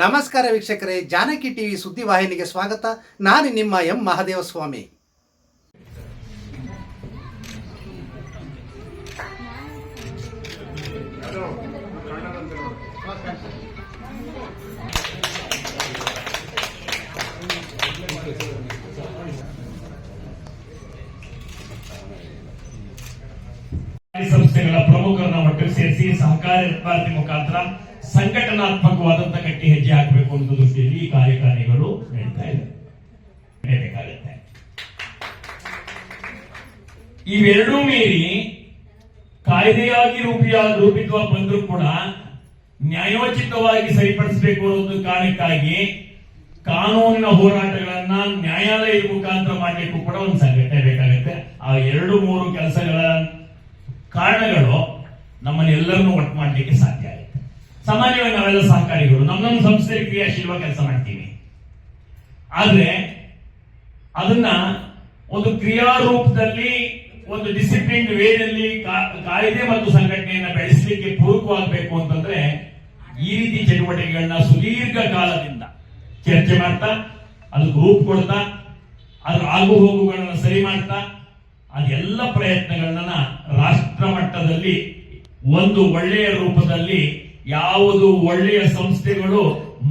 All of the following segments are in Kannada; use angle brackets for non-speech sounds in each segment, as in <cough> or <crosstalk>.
ನಮಸ್ಕಾರ ವೀಕ್ಷಕರೇ, ಜಾನಕಿ ಟಿವಿ ಸುದ್ದಿವಾಹಿನಿಗೆ ಸ್ವಾಗತ. ನಾನು ನಿಮ್ಮ ಎಂ ಮಹಾದೇವ ಸ್ವಾಮಿ ಸರ್ಕಾರಿ ಸಂಸ್ಥೆಗಳ ಪ್ರಮುಖರನ್ನ ಒಟ್ಟು ಸೇರಿಸಿ ಸಹಕಾರ ಮುಖಾಂತರ ಸಂಘಟನಾತ್ಮಕವಾದಂತ ಗಟ್ಟಿ ಹೆಜ್ಜೆ ಹಾಕಬೇಕು ಅನ್ನೋ ದೃಷ್ಟಿಯಲ್ಲಿ ಈ ಕಾರ್ಯಕಾರಿಗಳು ನಡೀತಾ ಇದೆ ನಡೀಬೇಕಾಗತ್ತೆ. ಇವೆರಡೂ ಮೀರಿ ಕಾಯ್ದೆಯಾಗಿ ರೂಪಿಯ ರೂಪಿತ್ವ ಬಂದರೂ ಕೂಡ ನ್ಯಾಯೋಚಿತವಾಗಿ ಸರಿಪಡಿಸಬೇಕು ಅನ್ನೋದು ಕಾರಣಕ್ಕಾಗಿ ಕಾನೂನಿನ ಹೋರಾಟಗಳನ್ನ ನ್ಯಾಯಾಲಯದ ಮುಖಾಂತರ ಮಾಡಲಿಕ್ಕೂ ಕೂಡ ಒಂದು ಸಂಘಟನೆ ಬೇಕಾಗುತ್ತೆ. ಆ ಎರಡು, ಮೂರು ಕೆಲಸಗಳ ಕಾರಣಗಳು ನಮ್ಮನ್ನೆಲ್ಲರನ್ನೂ ಒಟ್ಟು ಮಾಡಲಿಕ್ಕೆ ಸಾಧ್ಯ. ಸಾಮಾನ್ಯವಾಗಿ ನಾವೆಲ್ಲ ಸಹಕಾರಿಗಳು ನಮ್ಮ ನಮ್ಮ ಸಂಸ್ಥೆಯಲ್ಲಿ ಕ್ರಿಯಾಶೀಲವಾಗಿ ಕೆಲಸ ಮಾಡ್ತೀವಿ. ಆದ್ರೆ ಅದನ್ನ ಒಂದು ಕ್ರಿಯಾರೂಪದಲ್ಲಿ, ಒಂದು ಡಿಸಿಪ್ಲಿನ್ ವೇನಲ್ಲಿ ಕಾಯ್ದೆ ಮತ್ತು ಸಂಘಟನೆಯನ್ನ ಬೆಳೆಸಲಿಕ್ಕೆ ಪೂರಕವಾಗಬೇಕು ಅಂತಂದ್ರೆ ಈ ರೀತಿ ಚಟುವಟಿಕೆಗಳನ್ನ ಸುದೀರ್ಘ ಕಾಲದಿಂದ ಚರ್ಚೆ ಮಾಡ್ತಾ, ಅದಕ್ಕೆ ರೂಪ ಕೊಡ್ತಾ, ಅದ್ರ ಆಗು ಹೋಗುಗಳನ್ನ ಸರಿ ಮಾಡ್ತಾ, ಅದೆಲ್ಲ ಪ್ರಯತ್ನಗಳನ್ನ ರಾಷ್ಟ್ರ ಮಟ್ಟದಲ್ಲಿ ಒಂದು ಒಳ್ಳೆಯ ರೂಪದಲ್ಲಿ ಯಾವುದು ಒಳ್ಳೆಯ ಸಂಸ್ಥೆಗಳು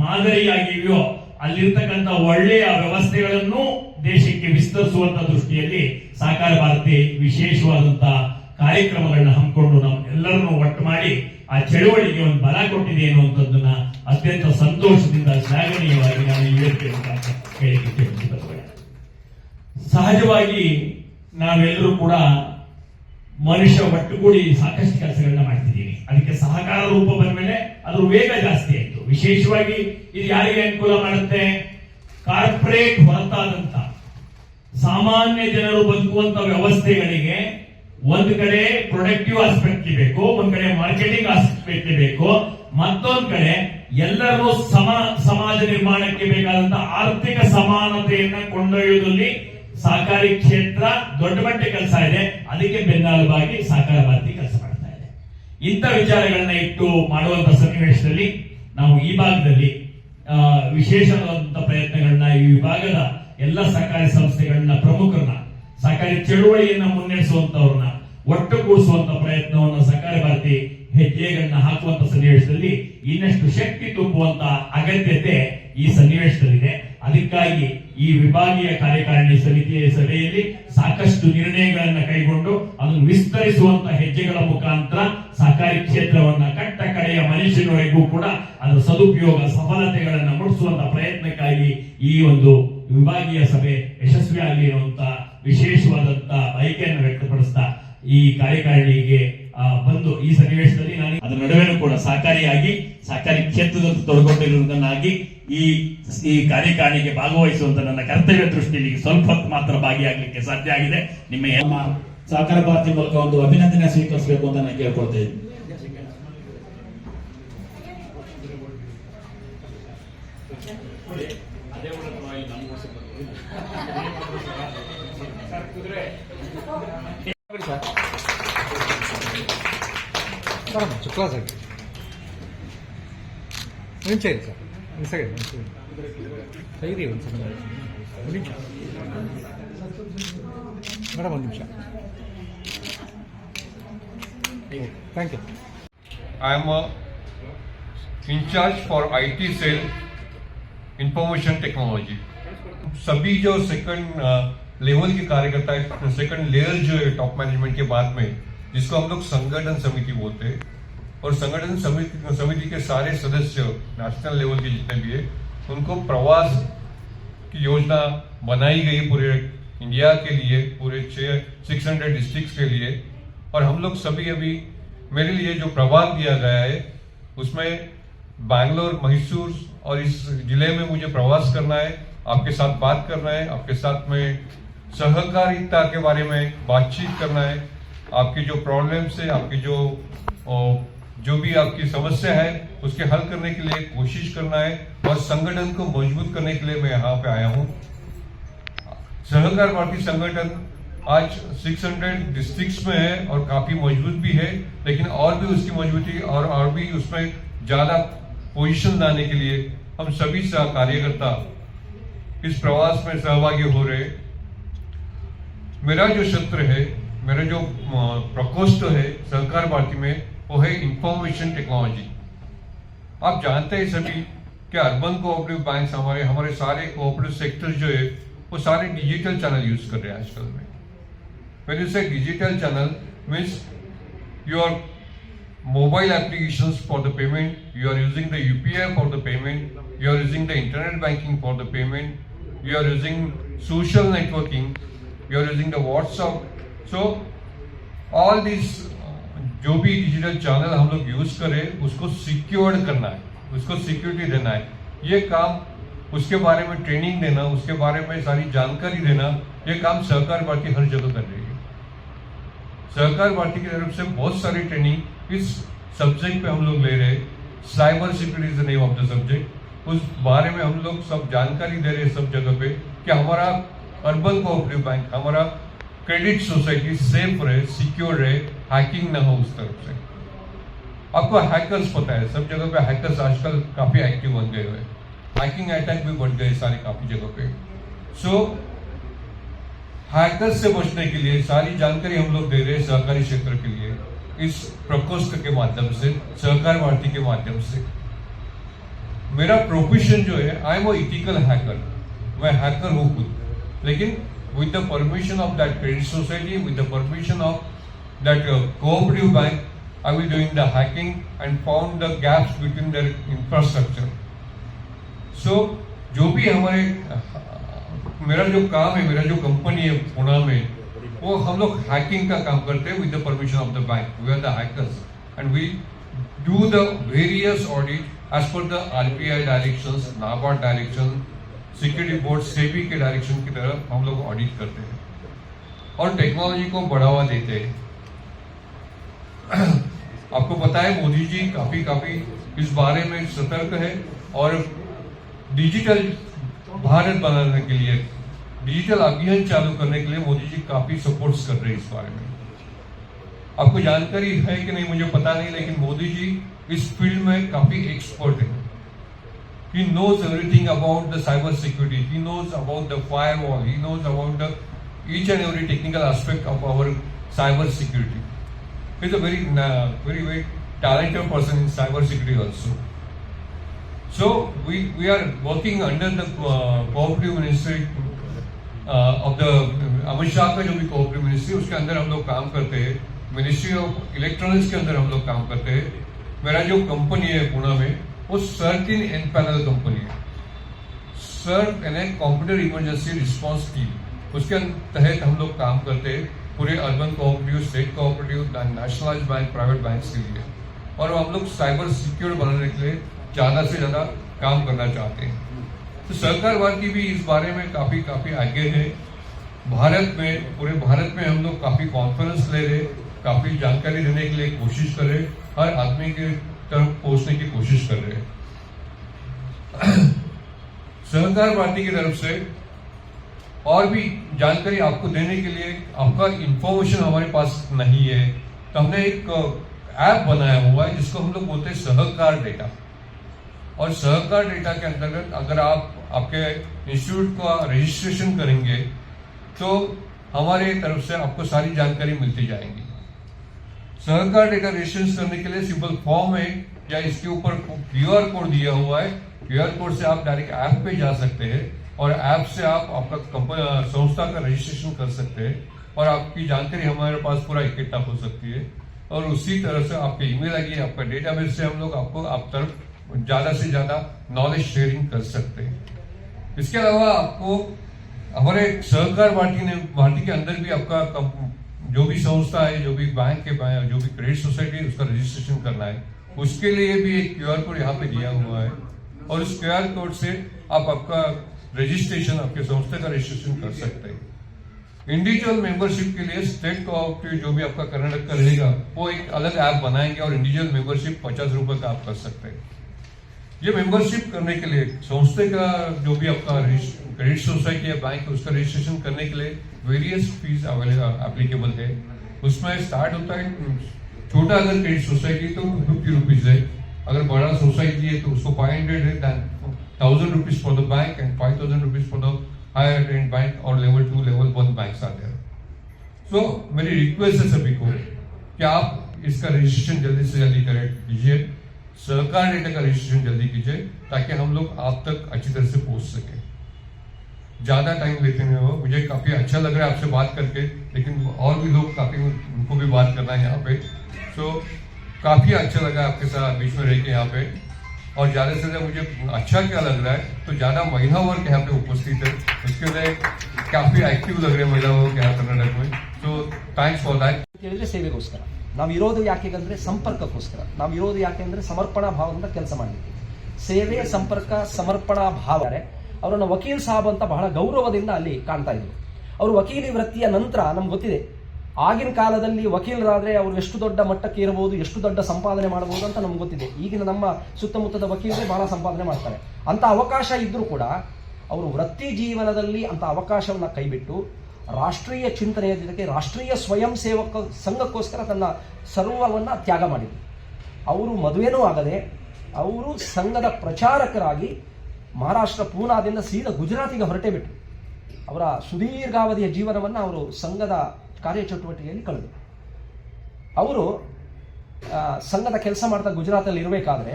ಮಾದರಿಯಾಗಿವೆಯೋ ಅಲ್ಲಿರ್ತಕ್ಕಂಥ ಒಳ್ಳೆಯ ವ್ಯವಸ್ಥೆಗಳನ್ನು ದೇಶಕ್ಕೆ ವಿಸ್ತರಿಸುವಂತ ದೃಷ್ಟಿಯಲ್ಲಿ ಸಾಕಾರ ಭಾರತಿ ವಿಶೇಷವಾದಂತಹ ಕಾರ್ಯಕ್ರಮಗಳನ್ನ ಹಮ್ಮಿಕೊಂಡು ನಾವು ಎಲ್ಲರನ್ನು ಒಟ್ಟು ಮಾಡಿ ಆ ಚಳುವಳಿಗೆ ಒಂದು ಬಲ ಕೊಟ್ಟಿದೆ ಅನ್ನುವಂಥದ್ದನ್ನ ಅತ್ಯಂತ ಸಂತೋಷದಿಂದ ಶ್ಲಾಘನೀಯವಾಗಿ ನಾನು ಹೇಳಿಕೆ ಸಹಜವಾಗಿ ನಾವೆಲ್ಲರೂ ಕೂಡ ಮನುಷ್ಯ ಒಟ್ಟುಗೂಡಿ ಸಾಕಷ್ಟು ಕೆಲಸಗಳನ್ನ ಮಾಡ್ತಿದ್ದೀವಿ. ಅದಕ್ಕೆ ಸಹಕಾರ ರೂಪ ಬಂದ್ಮೇಲೆ ಅದ್ರ ವೇಗ ಜಾಸ್ತಿ ಆಯ್ತು. ವಿಶೇಷವಾಗಿ ಇದು ಯಾರಿಗೆ ಅನುಕೂಲ ಮಾಡುತ್ತೆ? ಕಾರ್ಪೊರೇಟ್ ಹೊರತಾದಂತ ಸಾಮಾನ್ಯ ಜನರು ಬದುಕುವಂತ ವ್ಯವಸ್ಥೆಗಳಿಗೆ ಒಂದ್ ಕಡೆ ಪ್ರೊಡಕ್ಟಿವ್ ಆಸ್ಪೆಕ್ಟ್ ಬೇಕು, ಒಂದ್ ಕಡೆ ಮಾರ್ಕೆಟಿಂಗ್ ಆಸ್ಪೆಕ್ಟ್ ಬೇಕು, ಮತ್ತೊಂದ್ ಕಡೆ ಎಲ್ಲರೂ ಸಮ, ಸಮಾಜ ನಿರ್ಮಾಣಕ್ಕೆ ಬೇಕಾದಂತ ಆರ್ಥಿಕ ಸಮಾನತೆಯನ್ನ ಕೊಂಡೊಯ್ಯುವುದರಲ್ಲಿ ಸಹಕಾರಿ ಕ್ಷೇತ್ರ ದೊಡ್ಡ ಮಟ್ಟ ಕೆಲಸ ಇದೆ. ಅದಕ್ಕೆ ಬೆನ್ನೆಲುಬಾಗಿ ಸಹಕಾರ ಭಾರತಿ ಕೆಲಸ ಇಂಥ ವಿಚಾರಗಳನ್ನ ಇಟ್ಟು ಮಾಡುವಂತ ಸನ್ನಿವೇಶದಲ್ಲಿ ನಾವು ಈ ಭಾಗದಲ್ಲಿ ವಿಶೇಷವಾದಂತ ಪ್ರಯತ್ನಗಳನ್ನ ಈ ವಿಭಾಗದ ಎಲ್ಲ ಸಹಕಾರಿ ಸಂಸ್ಥೆಗಳನ್ನ ಪ್ರಮುಖರನ್ನ, ಸಹಕಾರಿ ಚಳುವಳಿಯನ್ನ ಮುನ್ನಡೆಸುವಂತವ್ರನ್ನ ಒಟ್ಟುಗೂಡಿಸುವಂತ ಪ್ರಯತ್ನವನ್ನು ಸಹಕಾರಿ ಭಾರತಿ ಹೆಜ್ಜೆಗಳನ್ನ ಹಾಕುವಂತ ಸನ್ನಿವೇಶದಲ್ಲಿ ಇನ್ನಷ್ಟು ಶಕ್ತಿ ತುಂಬುವಂತ ಅಗತ್ಯತೆ ಈ ಸನ್ನಿವೇಶದಲ್ಲಿದೆ. ಅದಕ್ಕಾಗಿ ಈ ವಿಭಾಗೀಯ ಕಾರ್ಯಕಾರಿಣಿ ಸಮಿತಿಯ ಸಭೆಯಲ್ಲಿ ಸಾಕಷ್ಟು ನಿರ್ಣಯಗಳನ್ನು ಕೈಗೊಂಡು ಅದನ್ನು ವಿಸ್ತರಿಸುವಂತ ಹೆಜ್ಜೆಗಳ ಮುಖಾಂತರ ಸಹಕಾರಿ ಕ್ಷೇತ್ರವನ್ನ ಕಟ್ಟ ಕಡೆಯ ಮನುಷ್ಯನವರೆಗೂ ಕೂಡ ಅದರ ಸದುಪಯೋಗ, ಸಫಲತೆಗಳನ್ನು ಮೂಡಿಸುವಂತ ಪ್ರಯತ್ನಕ್ಕಾಗಿ ಈ ಒಂದು ವಿಭಾಗೀಯ ಸಭೆ ಯಶಸ್ವಿಯಾಗಿರುವಂತಹ ವಿಶೇಷವಾದಂತ ಬಯಕೆಯನ್ನು ವ್ಯಕ್ತಪಡಿಸ್ತಾ ಈ ಕಾರ್ಯಕಾರಿಣಿಗೆ ಬಂದು ಈ ಸನ್ನಿವೇಶದಲ್ಲಿ ನಾನು ಅದರ ನಡುವೆನೂ ಕೂಡ ಸಹಕಾರಿಯಾಗಿ ಸಹಕಾರಿ ಕ್ಷೇತ್ರದಲ್ಲಿ ತೊಡಗೊಂಡಿರುವುದನ್ನಾಗಿ ಈ ಈ ಕಾರ್ಯಕಾರಿಣಿಗೆ ಭಾಗವಹಿಸುವಂತ ನನ್ನ ಕರ್ತವ್ಯ ದೃಷ್ಟಿಯಲ್ಲಿ ಸ್ವಲ್ಪ ಹೊತ್ತು ಮಾತ್ರ ಭಾಗಿಯಾಗಲಿಕ್ಕೆ ಸಾಧ್ಯ ಆಗಿದೆ. ನಿಮ್ಮ ಸಹಕಾರ ಭಾರತಿ ಮೂಲಕ ಒಂದು ಅಭಿನಂದನೆ ಸ್ವೀಕರಿಸಬೇಕು ಅಂತ ನಾನು ಕೇಳ್ಕೊಳ್ತಾ ಇದ್ದೀನಿ. 사람 죽고 하자. 은채이죠. 은채가 은채. 저희들이 은채가 incharge for IT cell information technology सभी जो सेकंड लेवल के कार्यकर्ता है सेकंड लेयर जो है टॉप मैनेजमेंट के बाद में जिसको हम लोग संगठन समिति बोलते हैं। और संगठन समिति समिति के सारे सदस्य नेशनल लेवल के जितने भी है, उनको प्रवास की योजना बनाई गई पूरे इंडिया के लिए, पूरे छः सिक्स हंड्रेड डिस्ट्रिक्ट के लिए। और हम लोग सभी अभी मेरे लिए जो प्रवास दिया गया है, उसमें बैंगलोर मैसूर और इस ज़िले में मुझे प्रवास करना है, आपके साथ बात करना है, आपके साथ में सहकारिता के बारे में बातचीत करना है। आपकी जो प्रॉब्लम्स है, आपकी जो जो भी आपकी समस्या है, उसके हल करने के लिए कोशिश करना है और संगठन को मज़बूत करने के लिए मैं यहाँ पे आया हूँ। सहकार भारती संगठन आज 600 डिस्ट्रिक्ट्स में है और काफ़ी मज़बूत भी है, लेकिन और भी उसकी मजबूती और और भी उसमें ज़्यादा पोजीशन लाने के लिए हम सभी कार्यकर्ता इस प्रवास में सहभागी हो रहे मेरा जो क्षेत्र है मेरा जो प्रकोष्ठ है सरकार भारती में, वो है इंफॉर्मेशन टेक्नोलॉजी आप जानते हैं सभी कि अर्बन कोऑपरेटिव बैंक हमारे हमारे सारे कोऑपरेटिव सेक्टर्स जो है, वो सारे डिजिटल चैनल यूज़ कर रहे हैं आजकल में। मेरे से digital channel means your mobile application for the payment you are using the U P I for the payment you are using the internet banking for the payment you are using social networking you are using the WhatsApp all these uh, जो भी डिजिटल चैनल हम लोग यूज़ करें उसको सिक्योर्ड करना है उसको सिक्योरिटी देना है। ये काम उसके बारे में ट्रेनिंग देना उसके बारे में सारी जानकारी देना ये काम सहकार भारती हर जगह कर रही है। सहकार भारती की तरफ़ से बहुत सारी ट्रेनिंग इस सब्जेक्ट पे हम लोग ले रहे cyber security is name of the subject उस बारे में हम लोग सब जानकारी दे रहे हैं सब जगह पे कि हमारा अर्बन कोऑपरेटिव बैंक हमारा क्रेडिट सोसाइटी सेफ़ रहे सिक्योर रहे हैकिंग ना हो उस तरफ़ से। आपको हैकर्स पता है सब जगह पे हैकर्स आजकल काफ़ी एक्टिव बन गए हुए हैकिंग अटैक भी बढ़ गए सारे काफ़ी जगह पे। सो so, हैकर्स से बचने के लिए सारी जानकारी हम लोग दे रहे हैं सहकारी क्षेत्र के लिए इस प्रकोष्ठ के माध्यम से सहकार भारती के माध्यम से। मेरा प्रोफेशन जो है आई एम इथिकल हैकर मैं हैकर हूँ खुद। लेकिन with the permission of that credit society with the permission of that cooperative bank I will doing the hacking and found the gaps between the infrastructure so जो भी हमारे मेरा जो काम है मेरा जो कंपनी है पुणे में वो हम लोग हैकिंग का काम करते हैं with the permission of the bank we are the hackers and we do the various audit as per the RBI directions NABARD direction security board SEBI के डायरेक्शन की तरफ़ हम लोग ऑडिट करते हैं। और टेक्नोलॉजी को बढ़ावा देते हैं। <clears throat> आपको पता है मोदी जी काफ़ी काफ़ी इस बारे में सतर्क है और डिजिटल भारत बनाने के लिए डिजिटल अभियान चालू करने के लिए मोदी जी काफ़ी सपोर्ट्स कर रहे हैं इस बारे में। आपको जानकारी है कि नहीं मुझे पता नहीं, लेकिन मोदी जी इस फ़ील्ड में काफ़ी एक्सपर्ट है। He knows everything about the cyber security he knows about the firewall he knows about the each and every technical aspect of our cyber security he's a very uh, very very talented person in cyber security also So we, we are working under the uh, cooperative ministry uh, of the Amit Shah का जो भी कोऑपरेटिव मिनिस्ट्री उसके अंदर हम लोग काम करते हैं मिनिस्ट्री ऑफ़ इलेक्ट्रॉनिक्स के अंदर हम लोग काम करते हैं मेरा जो कंपनी है पुणे में वो सर्टिन एन पैनल कंपनी है सर्ट यानी कंप्यूटर इमरजेंसी रिस्पांस टीम उसके तहत हम लोग काम करते हैं पूरे urban cooperative state cooperative nationalise bank private bank के लिए। और हम लोग साइबर सिक्योर बनाने के लिए ज़्यादा से ज़्यादा काम करना चाहते हैं। तो सरकार की भी इस बारे में काफ़ी काफ़ी आगे है। भारत में, पूरे भारत में हम लोग काफ़ी कॉन्फ्रेंस ले रहे, काफ़ी जानकारी देने के लिए कोशिश कर रहे। हर आदमी के तरफ़ पहुँचने की कोशिश कर रहे हैं। <clears throat> सहकार भारती की तरफ़ से और भी जानकारी आपको देने के लिए आपका इंफॉर्मेशन हमारे पास नहीं है। तो हमने एक ऐप बनाया हुआ है जिसको हम लोग बोलते हैं सहकार डेटा और सहकार डेटा के अंतर्गत अगर आप, आपके इंस्टीट्यूट का रजिस्ट्रेशन करेंगे तो हमारे तरफ़ से आपको सारी जानकारी मिलती जाएँगी। सहकार डेटा रजिस्ट्रेशन करने के लिए सिंपल फॉर्म है, या इसके ऊपर क्यूआर कोड दिया हुआ है। क्यूआर कोड से आप डायरेक्ट ऐप पे जा सकते हैं और ऐप से आप आपका संस्था का रजिस्ट्रेशन कर सकते हैं। और आपकी जानकारी हमारे पास पूरा इकट्ठा हो सकती है। और उसी तरह से आपके ईमेल आईडी, आपका डेटाबेस से हम लोग आपको आप तरफ़ ज़्यादा से ज़्यादा नॉलेज शेयरिंग कर सकते हैं। इसके अलावा आपको हमारे सहकार भारती ने भारती के अंदर भी आपका जो भी संस्था है, जो भी बैंक के बैंक- जो भी क्रेडिट सोसाइटी उसका रजिस्ट्रेशन करना है। उसके लिए भी एक क्यूआर कोड यहाँ पे दिया हुआ है। और उस क्यूआर कोड से आप आपका रजिस्ट्रेशन आपके संस्था का रजिस्ट्रेशन कर सकते हैं। इंडिविजुअल मेंबरशिप के लिए स्टेट कोऑपरेटिव जो भी आपका कर्नाटक का रहेगा, वो एक अलग ऐप बनाएँगे और इंडिविजुअल मेंबरशिप पचास रुपए का आप कर सकते हैं। ये मेंबरशिप करने के लिए संस्थे का जो भी आपका क्रेडिट सोसाइटी या बैंक उसका रजिस्ट्रेशन करने के लिए वेरियस फ़ीस एप्लीकेबल है। उसमें स्टार्ट होता है छोटा अगर क्रेडिट सोसाइटी तो फिफ्टी रुपीज़ है। अगर बड़ा सोसाइटी है तो उसको फाइव हंड्रेड है 1000 rupees for the bank and 5000 rupees for the higher attained bank or level 2, level 1 banks are there. So मेरी रिक्वेस्ट है सभी को कि आप इसका रजिस्ट्रेशन जल्दी से जल्दी करें कीजिए। सरकार डेटा का रजिस्ट्रेशन जल्दी कीजिए ताकि हम लोग आप तक अच्छी तरह से पहुँच सके। ज्यादा टाइम लेते नहीं हो मुझे काफी अच्छा लग रहा है आपसे बात करके लेकिन और भी लोग काफी उनको भी बात करना है यहाँ पे सो काफी अच्छा लगा आपके साथ बीच में रह के यहाँ पे और ज्यादा से ज्यादा मुझे अच्छा क्या लग रहा है तो ज्यादा महिला वर्ग यहाँ पे उपस्थित है उसके लिए काफी एक्टिव लग रहे हैं महिला वर्ग यहाँ कर्नाटक में तो थैंक्स फॉर दैट ಅಂತ ಹೇಳಿದ್ರೆ ಸೇವೆಗೋಸ್ಕರ ನಾವು ಇರೋದು ಯಾಕೆ ಅಂದ್ರೆ ಸಂಪರ್ಕಕ್ಕೋಸ್ಕರ ನಾವು ಇರೋದು ಯಾಕೆ ಅಂದ್ರೆ ಸಮರ್ಪಣಾ ಭಾವದಿಂದ ಕೆಲಸ ಮಾಡಲಿಕ್ಕೆ ಸೇವೆ ಸಂಪರ್ಕ ಸಮರ್ಪಣಾ ಭಾವ ಅವರನ್ನು ವಕೀಲ್ ಸಾಬ್ ಅಂತ ಬಹಳ ಗೌರವದಿಂದ ಅಲ್ಲಿ ಕಾಣ್ತಾ ಇದ್ರು. ಅವರು ವಕೀಲಿ ವೃತ್ತಿಯ ನಂತರ ನಮ್ಗೆ ಗೊತ್ತಿದೆ, ಆಗಿನ ಕಾಲದಲ್ಲಿ ವಕೀಲರಾದ್ರೆ ಅವರು ಎಷ್ಟು ದೊಡ್ಡ ಮಟ್ಟಕ್ಕೆ ಇರಬಹುದು ಎಷ್ಟು ದೊಡ್ಡ ಸಂಪಾದನೆ ಮಾಡಬಹುದು ಅಂತ ನಮ್ಗೆ ಗೊತ್ತಿದೆ. ಈಗಿನ ನಮ್ಮ ಸುತ್ತಮುತ್ತದ ವಕೀಲರೇ ಬಹಳ ಸಂಪಾದನೆ ಮಾಡ್ತಾರೆ. ಅಂತ ಅವಕಾಶ ಇದ್ದರೂ ಕೂಡ ಅವರು ವೃತ್ತಿ ಜೀವನದಲ್ಲಿ ಅಂತ ಅವಕಾಶವನ್ನ ಕೈಬಿಟ್ಟು ರಾಷ್ಟ್ರೀಯ ಚಿಂತನೆಯ ಜೊತೆಗೆ ರಾಷ್ಟ್ರೀಯ ಸ್ವಯಂ ಸೇವಕ ಸಂಘಕ್ಕೋಸ್ಕರ ತನ್ನ ಸರ್ವವನ್ನು ತ್ಯಾಗ ಮಾಡಿದರು. ಅವರು ಮದುವೆನೂ ಆಗದೆ ಅವರು ಸಂಘದ ಪ್ರಚಾರಕರಾಗಿ ಮಹಾರಾಷ್ಟ್ರ ಪೂನಾದಿಂದ ಸೀದಾ ಗುಜರಾತಿಗೆ ಹೊರಟೇ ಬಿಟ್ಟರು ಅವರ ಸುದೀರ್ಘಾವಧಿಯ ಜೀವನವನ್ನು ಅವರು ಸಂಘದ ಕಾರ್ಯಚಟುವಟಿಕೆಯಲ್ಲಿ ಕಳೆದರು. ಅವರು ಸಂಘದ ಕೆಲಸ ಮಾಡ್ತಾ ಗುಜರಾತಲ್ಲಿ ಇರಬೇಕಾದ್ರೆ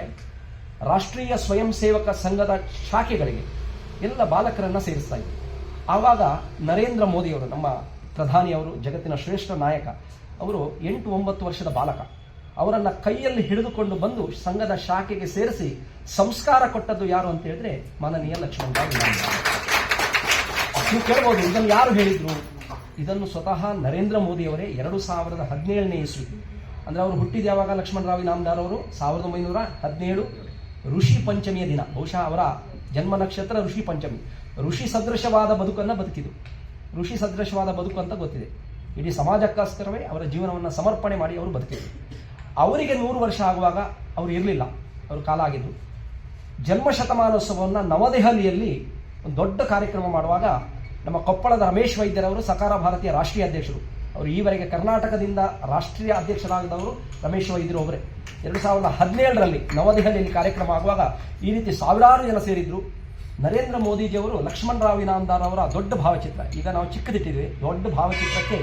ರಾಷ್ಟ್ರೀಯ ಸ್ವಯಂ ಸೇವಕ ಸಂಘದ ಶಾಖೆಗಳಿಗೆ ಎಲ್ಲ ಬಾಲಕರನ್ನು ಸೇರಿಸ್ತಾ ಇದ್ರು. ಆವಾಗ ನರೇಂದ್ರ ಮೋದಿಯವರು, ನಮ್ಮ ಪ್ರಧಾನಿಯವರು ಜಗತ್ತಿನ ಶ್ರೇಷ್ಠ ನಾಯಕ, ಅವರು ಎಂಟು ಒಂಬತ್ತು ವರ್ಷದ ಬಾಲಕ. ಅವರನ್ನ ಕೈಯಲ್ಲಿ ಹಿಡಿದುಕೊಂಡು ಬಂದು ಸಂಘದ ಶಾಖೆಗೆ ಸೇರಿಸಿ ಸಂಸ್ಕಾರ ಕೊಟ್ಟದ್ದು ಯಾರು ಅಂತ ಹೇಳಿದ್ರೆ ಮಾನನೀಯ ಲಕ್ಷ್ಮಣರಾವ್ ನೀವು ಕೇಳ್ಬೋದು, ಇದನ್ನು ಯಾರು ಹೇಳಿದ್ರು? ಇದನ್ನು ಸ್ವತಃ ನರೇಂದ್ರ ಮೋದಿಯವರೇ ಎರಡು ಸಾವಿರದ ಹದಿನೇಳನೇ ಇಸ್ವಿ. ಅಂದ್ರೆ ಅವರು ಹುಟ್ಟಿದ ಯಾವಾಗ ಲಕ್ಷ್ಮಣರಾವ್ ಇನಾಮದಾರ್ ಅವರು? ಸಾವಿರದ ಒಂಬೈನೂರ ಹದಿನೇಳು ಋಷಿ ಪಂಚಮಿಯ ದಿನ. ಬಹುಶಃ ಅವರ ಜನ್ಮ ನಕ್ಷತ್ರ ಋಷಿ ಪಂಚಮಿ. ಋಷಿ ಸದೃಶವಾದ ಬದುಕನ್ನ ಬದುಕಿದ್ರು ಋಷಿ ಸದೃಶವಾದ ಬದುಕು ಅಂತ ಗೊತ್ತಿದೆ. ಇಡೀ ಸಮಾಜಕ್ಕೋಸ್ಕರವೇ ಅವರ ಜೀವನವನ್ನು ಸಮರ್ಪಣೆ ಮಾಡಿ ಅವರು ಬದುಕಿದ್ರು. ಅವರಿಗೆ ನೂರು ವರ್ಷ ಆಗುವಾಗ ಅವರು ಇರಲಿಲ್ಲ. ಅವರು ಕಾಲ ಆಗಿದ್ದು. ಜನ್ಮ ಶತಮಾನೋತ್ಸವವನ್ನು ನವದೆಹಲಿಯಲ್ಲಿ ಒಂದು ದೊಡ್ಡ ಕಾರ್ಯಕ್ರಮ ಮಾಡುವಾಗ ನಮ್ಮ ಕೊಪ್ಪಳದ ರಮೇಶ್ ವೈದ್ಯರವರು ಸಕಾರ ಭಾರತೀಯ ರಾಷ್ಟ್ರೀಯ ಅಧ್ಯಕ್ಷರು. ಅವರು ಈವರೆಗೆ ಕರ್ನಾಟಕದಿಂದ ರಾಷ್ಟ್ರೀಯ ಅಧ್ಯಕ್ಷರಾಗದವರು ರಮೇಶ್ ವೈದ್ಯರು ಅವರೇ. ಎರಡು ಸಾವಿರದ ಹದಿನೇಳರಲ್ಲಿ ನವದೆಹಲಿಯಲ್ಲಿ ಕಾರ್ಯಕ್ರಮ ಆಗುವಾಗ ಈ ರೀತಿ ಸಾವಿರಾರು ಜನ ಸೇರಿದ್ರು. ನರೇಂದ್ರ ಮೋದಿಜಿಯವರು ಲಕ್ಷ್ಮಣ್ ರಾವ್ ಇನಾಮದಾರವರ ದೊಡ್ಡ ಭಾವಚಿತ್ರ. ಈಗ ನಾವು ಚಿಕ್ಕದಿಟ್ಟಿದ್ವಿ ದೊಡ್ಡ ಭಾವಚಿತ್ರಕ್ಕೆ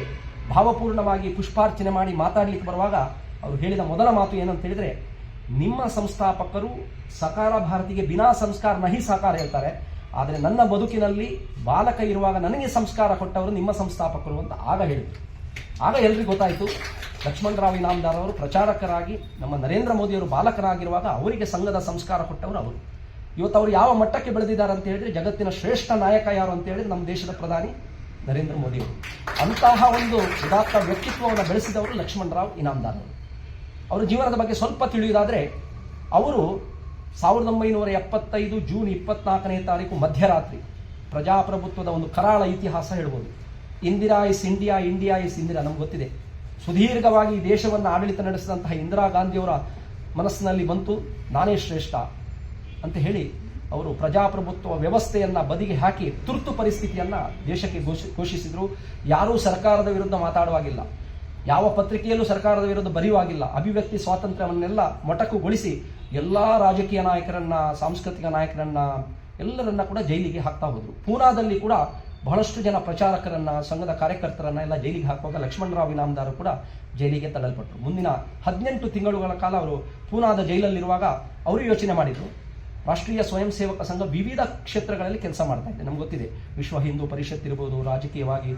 ಭಾವಪೂರ್ಣವಾಗಿ ಪುಷ್ಪಾರ್ಚನೆ ಮಾಡಿ ಮಾತಾಡಲಿಕ್ಕೆ ಬರುವಾಗ ಅವರು ಹೇಳಿದ ಮೊದಲ ಮಾತು ಏನಂತ ಹೇಳಿದ್ರೆ, ನಿಮ್ಮ ಸಂಸ್ಥಾಪಕರು ಸಕಾರ ಭಾರತಿಗೆ ಬಿನಾ ಸಂಸ್ಕಾರ ನಹಿ ಸಾಕಾರ ಹೇಳ್ತಾರೆ. ಆದರೆ ನನ್ನ ಬದುಕಿನಲ್ಲಿ ಬಾಲಕ ಇರುವಾಗ ನನಗೆ ಸಂಸ್ಕಾರ ಕೊಟ್ಟವರು ನಿಮ್ಮ ಸಂಸ್ಥಾಪಕರು ಅಂತ ಆಗ ಹೇಳಿದರು. ಆಗ ಎಲ್ರಿಗೂ ಗೊತ್ತಾಯಿತು ಲಕ್ಷ್ಮಣರಾವ್ ಇನಾಮದಾರ್ ಅವರು ಪ್ರಚಾರಕರಾಗಿ, ನಮ್ಮ ನರೇಂದ್ರ ಮೋದಿಯವರು ಬಾಲಕರಾಗಿರುವಾಗ ಅವರಿಗೆ ಸಂಘದ ಸಂಸ್ಕಾರ ಕೊಟ್ಟವರು ಅವರು. ಇವತ್ತು ಅವರು ಯಾವ ಮಟ್ಟಕ್ಕೆ ಬೆಳೆದಿದ್ದಾರೆ ಅಂತ ಹೇಳಿದ್ರೆ, ಜಗತ್ತಿನ ಶ್ರೇಷ್ಠ ನಾಯಕ ಯಾರು ಅಂತ ಹೇಳಿದ್ರೆ ನಮ್ಮ ದೇಶದ ಪ್ರಧಾನಿ ನರೇಂದ್ರ ಮೋದಿಯವರು ಅಂತಹ ಒಂದು ಉದಾತ್ತ ವ್ಯಕ್ತಿತ್ವವನ್ನು ಬೆಳೆಸಿದವರು ಲಕ್ಷ್ಮಣರಾವ್ ಇನಾಮದಾರ್ ಅವರು. ಅವರ ಜೀವನದ ಬಗ್ಗೆ ಸ್ವಲ್ಪ ತಿಳಿಯುವುದಾದರೆ, ಅವರು ಸಾವಿರದ ಒಂಬೈನೂರ ಎಪ್ಪತ್ತೈದು ಜೂನ್ ಇಪ್ಪತ್ನಾಲ್ಕನೇ ತಾರೀಕು ಮಧ್ಯರಾತ್ರಿ, ಪ್ರಜಾಪ್ರಭುತ್ವದ ಒಂದು ಕರಾಳ ಇತಿಹಾಸ ಹೇಳ್ಬೋದು. Indira is India India is Indira, ನಮ್ಗೆ ಗೊತ್ತಿದೆ. ಸುದೀರ್ಘವಾಗಿ ದೇಶವನ್ನು ಆಡಳಿತ ನಡೆಸಿದಂತಹ ಇಂದಿರಾ ಗಾಂಧಿಯವರ ಮನಸ್ಸಿನಲ್ಲಿ ಬಂತು, ನಾನೇ ಶ್ರೇಷ್ಠ ಅಂತ ಹೇಳಿ ಅವರು ಪ್ರಜಾಪ್ರಭುತ್ವ ವ್ಯವಸ್ಥೆಯನ್ನು ಬದಿಗೆ ಹಾಕಿ ತುರ್ತು ಪರಿಸ್ಥಿತಿಯನ್ನ ದೇಶಕ್ಕೆ ಘೋಷಿಸಿದ್ರು. ಯಾರೂ ಸರ್ಕಾರದ ವಿರುದ್ಧ ಮಾತಾಡುವಾಗಿಲ್ಲ. ಯಾವ ಪತ್ರಿಕೆಯಲ್ಲೂ ಸರ್ಕಾರದ ವಿರುದ್ಧ ಬರೆಯುವಾಗಿಲ್ಲ. ಅಭಿವ್ಯಕ್ತಿ ಸ್ವಾತಂತ್ರ್ಯವನ್ನೆಲ್ಲ ಮೊಟಕುಗೊಳಿಸಿ ಎಲ್ಲಾ ರಾಜಕೀಯ ನಾಯಕರನ್ನ, ಸಾಂಸ್ಕೃತಿಕ ನಾಯಕರನ್ನ ಎಲ್ಲರನ್ನ ಕೂಡ ಜೈಲಿಗೆ ಹಾಕ್ತಾ ಹೋದರು. ಪೂನಾದಲ್ಲಿ ಕೂಡ ಬಹಳಷ್ಟು ಜನ ಪ್ರಚಾರಕರನ್ನ, ಸಂಘದ ಕಾರ್ಯಕರ್ತರನ್ನ ಎಲ್ಲ ಜೈಲಿಗೆ ಹಾಕುವಾಗ ಲಕ್ಷ್ಮಣರಾವ್ ಇನಾಮದಾರು ಕೂಡ ಜೈಲಿಗೆ ತಳ್ಳಲ್ಪಟ್ಟರು ಮುಂದಿನ ಹದಿನೆಂಟು ತಿಂಗಳುಗಳ ಕಾಲ ಅವರು ಪೂನಾದ ಜೈಲಲ್ಲಿರುವಾಗ ಅವರು ಯೋಚನೆ ಮಾಡಿದ್ರು. ರಾಷ್ಟ್ರೀಯ ಸ್ವಯಂ ಸೇವಕ ಸಂಘ ವಿವಿಧ ಕ್ಷೇತ್ರಗಳಲ್ಲಿ ಕೆಲಸ ಮಾಡ್ತಾ ಇದೆ. ನಮ್ಗೆ ಗೊತ್ತಿದೆ. ವಿಶ್ವ ಹಿಂದೂ ಪರಿಷತ್ ಇರ್ಬೋದು, ರಾಜಕೀಯವಾಗಿ